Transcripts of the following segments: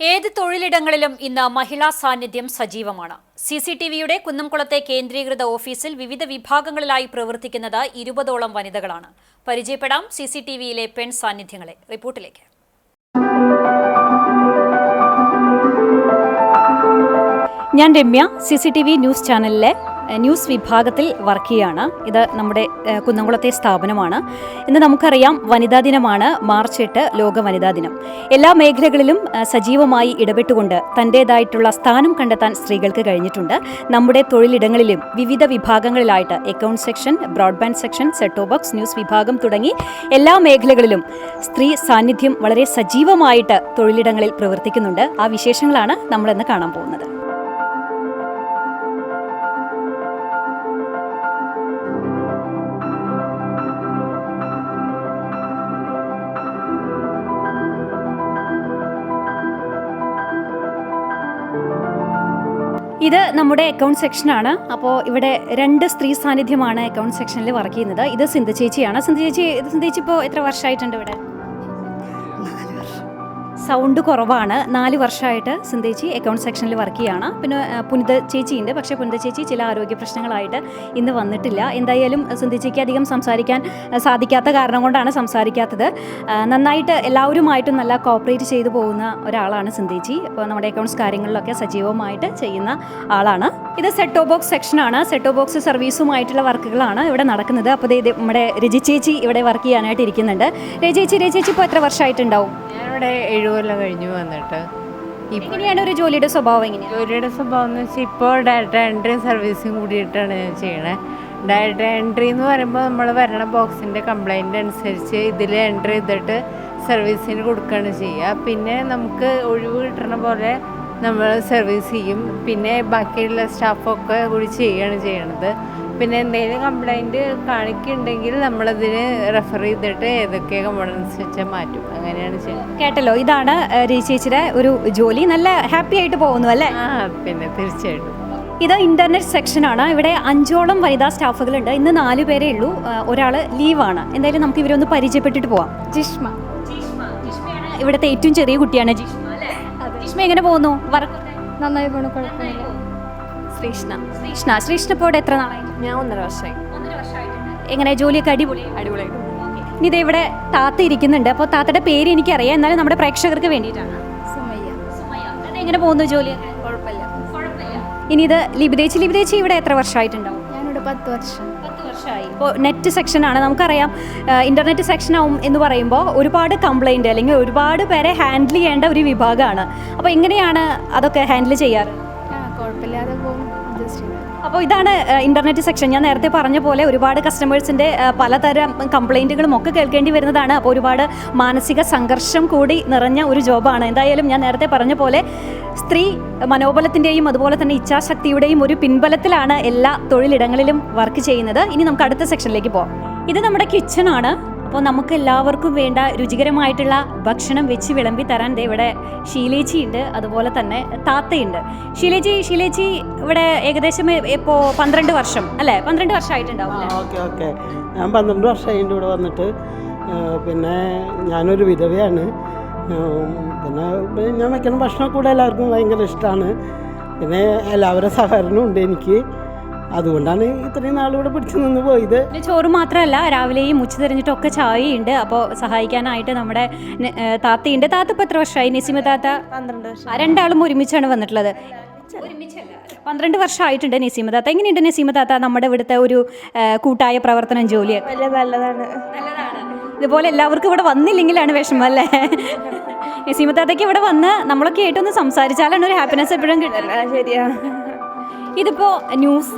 ഏത് തൊഴിലിടങ്ങളിലും ഇന്ന് മഹിളാ സാന്നിധ്യം സജീവമാണ്. സി സി ടി വിയുടെ കുന്നംകുളത്തെ കേന്ദ്രീകൃത ഓഫീസിൽ വിവിധ വിഭാഗങ്ങളിലായി പ്രവർത്തിക്കുന്നത് ഇരുപതോളം വനിതകളാണ്. പരിചയപ്പെടാം സി സി ടി വിയിലെ പെൺ സാന്നിധ്യങ്ങളെ. റിപ്പോർട്ടിലേക്ക്. ഞാൻ Ramya C C T V news ചാനലിലെ ന്യൂസ് വിഭാഗത്തിൽ വർക്ക് ചെയ്യാണ്. ഇത് നമ്മുടെ കുന്നംകുളത്തെ സ്ഥാപനമാണ്. ഇന്ന് നമുക്കറിയാം വനിതാ ദിനമാണ്. മാർച്ച് എട്ട് ലോക വനിതാ ദിനം. എല്ലാ മേഖലകളിലും സജീവമായി ഇടപെട്ടുകൊണ്ട് തന്റേതായിട്ടുള്ള സ്ഥാനം കണ്ടെത്താൻ സ്ത്രീകൾക്ക് കഴിഞ്ഞിട്ടുണ്ട്. നമ്മുടെ തൊഴിലിടങ്ങളിലും വിവിധ വിഭാഗങ്ങളിലായിട്ട് account section broadband section set top box news വിഭാഗം തുടങ്ങി എല്ലാ മേഖലകളിലും സ്ത്രീ സാന്നിധ്യം വളരെ സജീവമായിട്ട് തൊഴിലിടങ്ങളിൽ പ്രവർത്തിക്കുന്നുണ്ട്. ആ വിശേഷങ്ങളാണ് നമ്മളിന്ന് കാണാൻ പോകുന്നത്. ഇത് നമ്മുടെ അക്കൗണ്ട് സെക്ഷനാണ് അപ്പോൾ ഇവിടെ രണ്ട് സ്ത്രീ സാന്നിധ്യമാണ് അക്കൗണ്ട് സെക്ഷനിൽ വർക്ക് ചെയ്യുന്നത്. ഇത് സിന്ധു ചേച്ചിയാണ്. സിന്ധു ചേച്ചി സിന്ധു ചേച്ചി ഇപ്പോൾ എത്ര വർഷമായിട്ടുണ്ട് ഇവിടെ? സൗണ്ട് കുറവാണ്. നാല് വർഷമായിട്ട് സിന്ധേച്ചി അക്കൗണ്ട് സെക്ഷനിൽ വർക്ക് ചെയ്യാണ്. പിന്നെ പുനിത ചേച്ചിയുണ്ട്. പക്ഷേ പുനിത ചേച്ചി ചില ആരോഗ്യ പ്രശ്നങ്ങളായിട്ട് ഇന്ന് വന്നിട്ടില്ല. എന്തായാലും സിന്ധേച്ചിക്ക് അധികം സംസാരിക്കാൻ സാധിക്കാത്ത കാരണം കൊണ്ടാണ് സംസാരിക്കാത്തത്. നന്നായിട്ട് എല്ലാവരുമായിട്ടും നല്ല കോപ്പറേറ്റ് ചെയ്തു പോകുന്ന ഒരാളാണ് സിന്ധേച്ചി. അപ്പോൾ നമ്മുടെ അക്കൗണ്ട്സ് കാര്യങ്ങളിലൊക്കെ സജീവമായിട്ട് ചെയ്യുന്ന ആളാണ്. ഇത് സെറ്റോ ബോക്സ് സെക്ഷനാണ് സെറ്റോ ബോക്സ് സർവീസുമായിട്ടുള്ള വർക്കുകളാണ് ഇവിടെ നടക്കുന്നത്. അപ്പോൾ ഇത് നമ്മുടെ രജി ചേച്ചി ഇവിടെ വർക്ക് ചെയ്യാനായിട്ട് ഇരിക്കുന്നുണ്ട്. രജി ചേച്ചി രജി ചേച്ചി ഇപ്പോൾ എത്ര വർഷമായിട്ടുണ്ടാവും? ഞാനിവിടെ എഴുകൊല്ലം കഴിഞ്ഞു വന്നിട്ട്. എങ്ങനെയാണ് ഒരു ജോലിയുടെ സ്വഭാവം എങ്ങനെയാണ്? ജോലിയുടെ സ്വഭാവം എന്ന് വെച്ചാൽ ഇപ്പോൾ ഡാറ്റ എൻട്രി സർവീസും കൂടിയിട്ടാണ് ഞാൻ ചെയ്യണേ. ഡാറ്റ എൻട്രി എന്ന് പറയുമ്പോൾ നമ്മൾ വരണ ബോക്സിന്റെ കംപ്ലൈന്റ് അനുസരിച്ച് ഇതിൽ എൻട്രി ചെയ്തിട്ട് സർവീസിന് കൊടുക്കുകയാണ് ചെയ്യുക. പിന്നെ നമുക്ക് ഒഴിവ് കിട്ടണ പോലെ നമ്മൾ സർവീസ് ചെയ്യും. പിന്നെ ബാക്കിയുള്ള സ്റ്റാഫൊക്കെ കൂടി ചെയ്യുകയാണ് ചെയ്യണത്. പിന്നെ എന്തെങ്കിലും കംപ്ലൈന്റ് കാണിക്കുന്നുണ്ടെങ്കിൽ നമ്മളതിന് റെഫർ ചെയ്തിട്ട് ഏതൊക്കെ കമ്പോണൻസ് വെച്ചാൽ മാറ്റും. അങ്ങനെയാണ് ചെയ്യുന്നത്. കേട്ടല്ലോ ഇതാണ് ചേച്ചിയുടെ ഒരു ജോലി. നല്ല ഹാപ്പി ആയിട്ട് പോകുന്നു അല്ലേ? ആ പിന്നെ തീർച്ചയായിട്ടും. ഇത് ഇന്റർനെറ്റ് സെക്ഷനാണ് ഇവിടെ അഞ്ചോളം വനിതാ സ്റ്റാഫുകളുണ്ട്. ഇന്ന് നാല് പേരേ ഉള്ളൂ. ഒരാൾ ലീവാണ്. എന്തായാലും നമുക്ക് ഇവരൊന്ന് പരിചയപ്പെട്ടിട്ട് പോവാം. ജിഷ്മ. ഇവിടുത്തെ ഏറ്റവും ചെറിയ കുട്ടിയാണ്. ജിഷ്മ. ജിഷ്മ എങ്ങനെ പോകുന്നു? വർക്ക് നന്നായി പോണു കുഴപ്പമില്ല. ശ്രീഷ്ണ ശ്രീഷ്ണ ശ്രീഷ്ണ ഇപ്പോൾ എത്ര നാളായി? ഞാൻ ഒന്നര വർഷമായി. എങ്ങനെ ജോലിയൊക്കെ അടിപൊളി? അടിപൊളിയായിട്ട് ഇനി ഇത് ഇവിടെ താത്ത ഇരിക്കുന്നുണ്ട്. അപ്പോൾ താത്തയുടെ പേര് എനിക്കറിയാം. എന്നാലും നമ്മുടെ പ്രേക്ഷകർക്ക് വേണ്ടിയിട്ടാണ്. സുമയ്യ. എങ്ങനെ പോകുന്നു ജോലി കുഴപ്പമില്ല. ഇനി ഇത് ലിബിതേച്ചി ലിബിതേച്ചി ഇവിടെ എത്ര വർഷമായിട്ടുണ്ടാവും? ഞാനിവിടെ പത്ത് വർഷം. ഇപ്പോൾ നെറ്റ് സെക്ഷനാണ് നമുക്കറിയാം ഇന്റർനെറ്റ് സെക്ഷനാവും എന്ന് പറയുമ്പോൾ ഒരുപാട് കംപ്ലൈന്റ് അല്ലെങ്കിൽ ഒരുപാട് പേരെ ഹാൻഡിൽ ചെയ്യേണ്ട ഒരു വിഭാഗമാണ്. അപ്പോൾ എങ്ങനെയാണ് അതൊക്കെ ഹാൻഡിൽ ചെയ്യാറ്? കുഴപ്പമില്ലാതെ അപ്പോൾ ഇതാണ് ഇന്റർനെറ്റ് സെക്ഷൻ ഞാൻ നേരത്തെ പറഞ്ഞ പോലെ ഒരുപാട് കസ്റ്റമേഴ്സിന്റെ പലതരം കംപ്ലൈന്റുകളും ഒക്കെ കേൾക്കേണ്ടി വരുന്നതാണ്. അപ്പോൾ ഒരുപാട് മാനസിക സംഘർഷം കൂടി നിറഞ്ഞ ഒരു ജോബാണ്. എന്തായാലും ഞാൻ നേരത്തെ പറഞ്ഞ പോലെ സ്ത്രീ മനോബലത്തിന്റെയും അതുപോലെ തന്നെ ഇച്ഛാശക്തിയുടെയും ഒരു പിൻബലത്തിലാണ് എല്ലാ തൊഴിലിടങ്ങളിലും വർക്ക് ചെയ്യുന്നത്. ഇനി നമുക്ക് അടുത്ത സെക്ഷനിലേക്ക് പോകാം ഇത് നമ്മുടെ കിച്ചണാണ് അപ്പോൾ നമുക്ക് എല്ലാവർക്കും വേണ്ട രുചികരമായിട്ടുള്ള ഭക്ഷണം വെച്ച് വിളമ്പി തരാൻ ഇവിടെ ഷീലേച്ചി ഉണ്ട് അതുപോലെ തന്നെ താത്തയുണ്ട്. ഷീലേച്ചി ഷീലേച്ചി ഇവിടെ ഏകദേശം ഇപ്പോൾ പന്ത്രണ്ട് വർഷം അല്ലേ? പന്ത്രണ്ട് വർഷമായിട്ടുണ്ടാവും? Okay okay. ഞാൻ പന്ത്രണ്ട് വർഷമായിട്ട് ഇവിടെ വന്നിട്ട് പിന്നെ ഞാനൊരു വിധവയാണ്. പിന്നെ ഞാൻ വയ്ക്കുന്ന ഭക്ഷണം കൂടെ എല്ലാവർക്കും ഭയങ്കര ഇഷ്ടമാണ്. പിന്നെ എല്ലാവരുടെ സഹകരണമുണ്ട് എനിക്ക്. അതുകൊണ്ടാണ് ഇത്രയും നാളിവിടെ പിടിച്ചു നിന്ന് പോയത്. ചോറ് മാത്രമല്ല രാവിലെയും ഉച്ച തിരിഞ്ഞിട്ടും ഒക്കെ ചായയുണ്ട് അപ്പോൾ സഹായിക്കാനായിട്ട് നമ്മുടെ താത്തയുണ്ട്. താത്ത ഇപ്പോൾ എത്ര വർഷമായി നിസിമ താത്ത? പന്ത്രണ്ട് വർഷം. ആ, രണ്ടാളും ഒരുമിച്ചാണ് വന്നിട്ടുള്ളത്. പന്ത്രണ്ട് വർഷമായിട്ടുണ്ട് നസീമ താത്ത. എങ്ങനെയുണ്ട് നസീമ താത്ത? നമ്മുടെ ഇവിടുത്തെ ഒരു കൂട്ടായ പ്രവർത്തനം ജോലിയൊക്കെ വലിയ നല്ലതാണ്. ഇതുപോലെ എല്ലാവർക്കും ഇവിടെ വന്നില്ലെങ്കിലാണ് വിഷമം അല്ലേ? നസീമ താത്തയ്ക്ക് ഇവിടെ വന്ന് നമ്മളൊക്കെ ആയിട്ടൊന്ന് സംസാരിച്ചാലാണ് ഒരു ഹാപ്പിനെസ് എപ്പോഴും കിട്ടുന്നത്. ശരിയാ. ഇതിപ്പോൾ ന്യൂസ്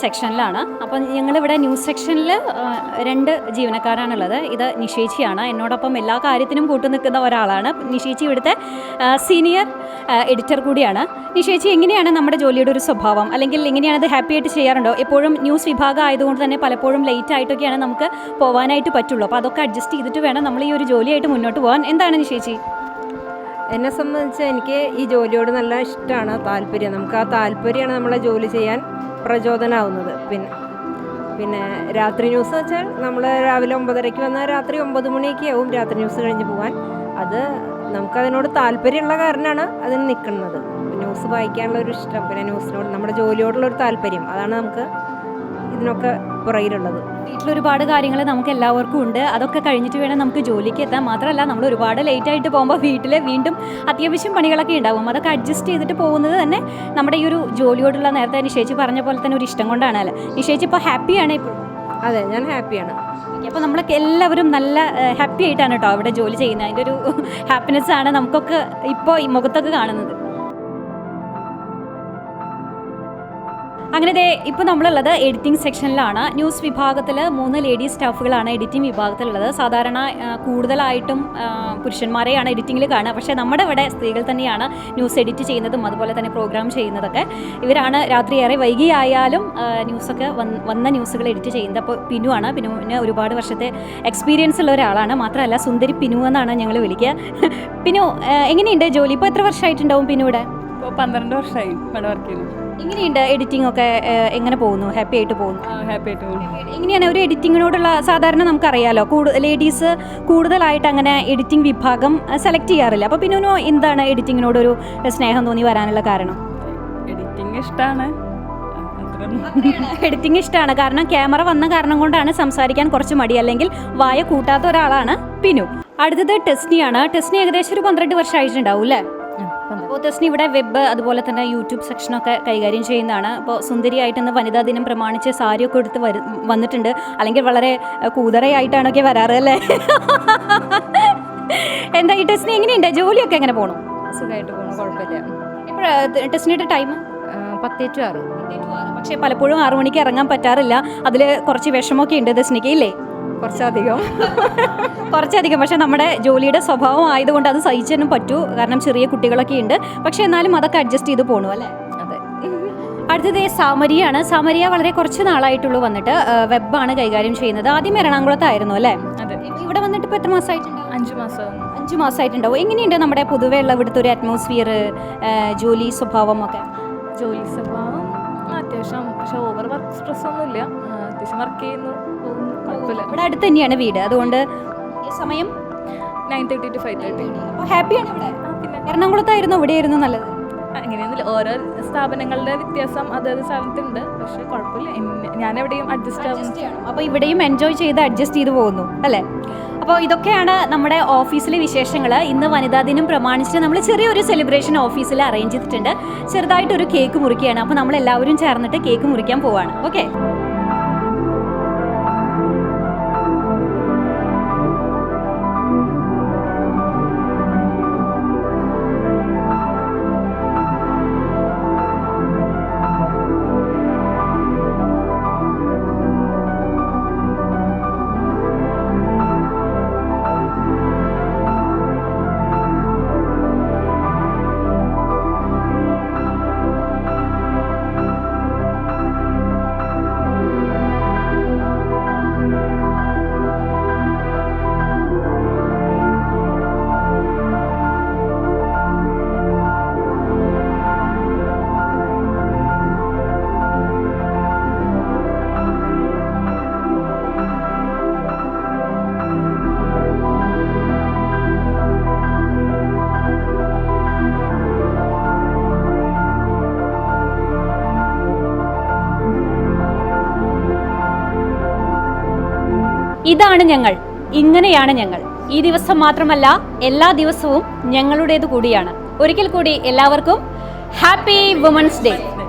സെക്ഷനിലാണ് അപ്പം ഞങ്ങളിവിടെ ന്യൂസ് സെക്ഷനിൽ രണ്ട് ജീവനക്കാരാണുള്ളത്. ഇത് നിഷേച്ചിയാണ്. എന്നോടൊപ്പം എല്ലാ കാര്യത്തിനും കൂട്ടു നിൽക്കുന്ന ഒരാളാണ്. നിഷേച്ചി ഇവിടുത്തെ സീനിയർ എഡിറ്റർ കൂടിയാണ്. നിഷേച്ചി എങ്ങനെയാണ് നമ്മുടെ ജോലിയുടെ ഒരു സ്വഭാവം? അല്ലെങ്കിൽ എങ്ങനെയാണ് ഇത് ഹാപ്പി ആയിട്ട് ചെയ്യാറുണ്ടോ? എപ്പോഴും ന്യൂസ് വിഭാഗം ആയതുകൊണ്ട് തന്നെ പലപ്പോഴും ലേറ്റ് ആയിട്ടൊക്കെയാണ് നമുക്ക് പോകാനായിട്ട് പറ്റുള്ളൂ. അപ്പോൾ അതൊക്കെ അഡ്ജസ്റ്റ് ചെയ്തിട്ട് വേണം നമ്മൾ ഈ ഒരു ജോലിയായിട്ട് മുന്നോട്ട് പോകാൻ. എന്താണ് നിഷേച്ചി? എന്നെ സംബന്ധിച്ച് എനിക്ക് ഈ ജോലിയോട് നല്ല ഇഷ്ടമാണ് താല്പര്യം. നമുക്ക് ആ താല്പര്യമാണ് നമ്മളെ ജോലി ചെയ്യാൻ പ്രചോദനമാവുന്നത് പിന്നെ പിന്നെ രാത്രി ന്യൂസ് വെച്ചാൽ നമ്മൾ രാവിലെ ഒമ്പതരയ്ക്ക് വന്നാൽ രാത്രി ഒമ്പത് മണിയൊക്കെ ആവും രാത്രി ന്യൂസ് കഴിഞ്ഞ് പോകാൻ. അത് നമുക്കതിനോട് താല്പര്യമുള്ള കാരണമാണ് അതിന് നിൽക്കുന്നത്. ന്യൂസ് വായിക്കാനുള്ള ഒരു ഇഷ്ടം പിന്നെ ന്യൂസിനോട് നമ്മുടെ ജോലിയോടുള്ള ഒരു താല്പര്യം. അതാണ് നമുക്ക് ഇതിനൊക്കെ പുറകിലുള്ളത്. വീട്ടിൽ ഒരുപാട് കാര്യങ്ങൾ നമുക്ക് എല്ലാവർക്കും ഉണ്ട്. അതൊക്കെ കഴിഞ്ഞിട്ട് വേണം നമുക്ക് ജോലിക്ക് എത്താൻ. മാത്രമല്ല നമ്മൾ ഒരുപാട് ലേറ്റ് ആയിട്ട് പോകുമ്പോൾ വീട്ടിൽ വീണ്ടും അത്യാവശ്യം പണികളൊക്കെ ഉണ്ടാവും. അതൊക്കെ അഡ്ജസ്റ്റ് ചെയ്തിട്ട് പോകുന്നത് തന്നെ നമ്മുടെ ഈ ഒരു ജോലിയോടുള്ള നേരത്തെ നിഷേച്ച് പറഞ്ഞ പോലെ തന്നെ ഒരു ഇഷ്ടം കൊണ്ടാണ് അല്ലേ? നിഷേച്ച് ഇപ്പോൾ ഹാപ്പിയാണ് ഇപ്പോൾ? അതെ ഞാൻ ഹാപ്പിയാണ്. അപ്പോൾ നമ്മളൊക്കെ എല്ലാവരും നല്ല ഹാപ്പി ആയിട്ടാണ് കേട്ടോ അവിടെ ജോലി ചെയ്യുന്നത്. അതിന്റെ ഒരു ഹാപ്പിനെസ് ആണ് നമുക്കൊക്കെ ഇപ്പോൾ ഈ മുഖത്തൊക്കെ കാണുന്നത്. അങ്ങനെ ദേ ഇപ്പോൾ നമ്മളുള്ളത് എഡിറ്റിംഗ് സെക്ഷനിലാണ് ന്യൂസ് വിഭാഗത്തിൽ മൂന്ന് ലേഡി സ്റ്റാഫുകളാണ് എഡിറ്റിംഗ് വിഭാഗത്തിലുള്ളത്. സാധാരണ കൂടുതലായിട്ടും പുരുഷന്മാരെയാണ് എഡിറ്റിങ്ങിൽ കാണുക. പക്ഷേ നമ്മുടെ ഇവിടെ സ്ത്രീകൾ തന്നെയാണ് ന്യൂസ് എഡിറ്റ് ചെയ്യുന്നതും അതുപോലെ തന്നെ പ്രോഗ്രാം ചെയ്യുന്നതൊക്കെ. ഇവരാണ് രാത്രി ഏറെ വൈകിയായാലും ന്യൂസൊക്കെ വന്ന് ന്യൂസുകൾ എഡിറ്റ് ചെയ്യുന്നത്. അപ്പോൾ പിനു ആണ്. പിനുവിന് ഒരുപാട് വർഷത്തെ എക്സ്പീരിയൻസ് ഉള്ള ഒരാളാണ്. മാത്രമല്ല സുന്ദരി പിനു എന്നാണ് ഞങ്ങൾ വിളിക്കുക. പിനു എങ്ങനെയുണ്ട് ജോലി? ഇപ്പോൾ എത്ര വർഷമായിട്ടുണ്ടാവും പിനു ഇവിടെ? ഇപ്പോൾ പന്ത്രണ്ട് വർഷമായി ഇവിടെ വർക്ക് ചെയ്യുന്നു എങ്ങനെയുണ്ട് എഡിറ്റിംഗ് ഒക്കെ എങ്ങനെ പോകുന്നു? ഹാപ്പി ആയിട്ട് പോകുന്നു? ഹാപ്പി ആയിട്ട് പോകുന്നു. എങ്ങനെയാണ് ഒരു എഡിറ്റിങ്ങിനോടുള്ള സാധാരണ നമുക്കറിയാലോ? കൂടുതൽ ലേഡീസ് കൂടുതലായിട്ട് അങ്ങനെ എഡിറ്റിംഗ് വിഭാഗം സെലക്ട് ചെയ്യാറില്ല. അപ്പോൾ പിന്നെ ഒന്നും എന്താണ് എഡിറ്റിങ്ങിനോടൊരു സ്നേഹം തോന്നി വരാനുള്ള കാരണം? എഡിറ്റിംഗ് ഇഷ്ടമാണ് എഡിറ്റിംഗ് ഇഷ്ടമാണ് കാരണം ക്യാമറ വന്ന കാരണം കൊണ്ടാണ് സംസാരിക്കാൻ കുറച്ച് മടി. അല്ലെങ്കിൽ വായ കൂട്ടാത്ത ഒരാളാണ് പിനു. അടുത്തത് ടെസ്നിയാണ്. ടെസ്നി ഏകദേശം ഒരു പന്ത്രണ്ട് വർഷമായിട്ടുണ്ടാവും അല്ലേ? അപ്പോൾ ടെസ്നി ഇവിടെ വെബ് അതുപോലെ തന്നെ യൂട്യൂബ് സെക്ഷനൊക്കെ കൈകാര്യം ചെയ്യുന്നതാണ്. അപ്പോൾ സുന്ദരിയായിട്ട് ഇന്ന് വനിതാ ദിനം പ്രമാണിച്ച് സാരിയൊക്കെ എടുത്ത് വരു വന്നിട്ടുണ്ട്. അല്ലെങ്കിൽ വളരെ കൂതറയായിട്ടാണൊക്കെ വരാറ് അല്ലേ? എന്താ ഈ ടെസ്റ്റിന് എങ്ങനെയുണ്ട്? ജോലിയൊക്കെ എങ്ങനെ പോകണം സുഖമായിട്ട് പോകണം കുഴപ്പമില്ല. ഇപ്പോൾ ടെസ്നിയുടെ ടൈം പത്തേ ടു ആറ്. പക്ഷേ പലപ്പോഴും ആറു മണിക്ക് ഇറങ്ങാൻ പറ്റാറില്ല. അതിൽ കുറച്ച് വിഷമമൊക്കെ ഉണ്ട് ദസ്നിക്ക് ഇല്ലേ? കുറച്ചധികം. കുറച്ചധികം. പക്ഷെ നമ്മുടെ ജോലിയുടെ സ്വഭാവം ആയതുകൊണ്ട് അത് സഹിച്ചതിനും പറ്റൂ. കാരണം ചെറിയ കുട്ടികളൊക്കെ ഉണ്ട്. പക്ഷെ എന്നാലും അതൊക്കെ അഡ്ജസ്റ്റ് ചെയ്ത് പോകണു അല്ലേ? അടുത്തത് സാമരിയാണ്. സാമരിയ വളരെ കുറച്ച് നാളായിട്ടുള്ളൂ വന്നിട്ട് വെബാണ് കൈകാര്യം ചെയ്യുന്നത്. ആദ്യം എറണാകുളത്തായിരുന്നു അല്ലേ? ഇവിടെ വന്നിട്ട് ഇപ്പോൾ എത്ര മാസമായിട്ടുണ്ട് അഞ്ച് മാസം. അഞ്ച് മാസമായിട്ടുണ്ടാവും എങ്ങനെയുണ്ട് നമ്മുടെ പൊതുവേ ഉള്ള ഇവിടുത്തെ ഒരു അറ്റ്മോസ്ഫിയർ ജോലി സ്വഭാവം ഒക്കെ ജോലി സ്വഭാവം അത്യാവശ്യം പക്ഷെ ഓവർ വർക്ക് സ്ട്രെസ് ഒന്നുമില്ല. അത്യാവശ്യം വർക്ക് ചെയ്യുന്നു. കുഴപ്പമില്ല. ഇവിടെ അടുത്ത് തന്നെയാണ് വീട്. അതുകൊണ്ട് സമയം nine thirty to five thirty അപ്പോൾ ഹാപ്പിയാണ് ഇവിടെ. എറണാകുളത്തായിരുന്നു ഇവിടെയായിരുന്നു നല്ലത്. അങ്ങനെയൊന്നുമില്ല ഓരോ സ്ഥാപനങ്ങളുടെ വ്യത്യാസം അതത് സ്ഥലത്തുണ്ട്. പക്ഷെ കുഴപ്പമില്ല. ഞാൻ എവിടെയും അഡ്ജസ്റ്റ് ആവും. അപ്പോൾ ഇവിടെയും എൻജോയ് ചെയ്ത് അഡ്ജസ്റ്റ് ചെയ്ത് പോകുന്നു അല്ലേ? അപ്പോൾ ഇതൊക്കെയാണ് നമ്മുടെ ഓഫീസിലെ വിശേഷങ്ങൾ ഇന്ന് വനിതാ ദിനം പ്രമാണിച്ചിട്ട് നമ്മൾ ചെറിയൊരു സെലിബ്രേഷൻ ഓഫീസിൽ അറേഞ്ച് ചെയ്തിട്ടുണ്ട്. ചെറുതായിട്ടൊരു കേക്ക് മുറിക്കുകയാണ്. അപ്പോൾ നമ്മൾ എല്ലാവരും ചേർന്നിട്ട് കേക്ക് മുറിക്കാൻ പോവാണ്. ഓക്കെ ഇതാണ് ഞങ്ങൾ. ഇങ്ങനെയാണ് ഞങ്ങൾ. ഈ ദിവസം മാത്രമല്ല എല്ലാ ദിവസവും ഞങ്ങളുടേത് കൂടിയാണ്. ഒരിക്കൽ കൂടി എല്ലാവർക്കും ഹാപ്പി വുമൻസ് ഡേ.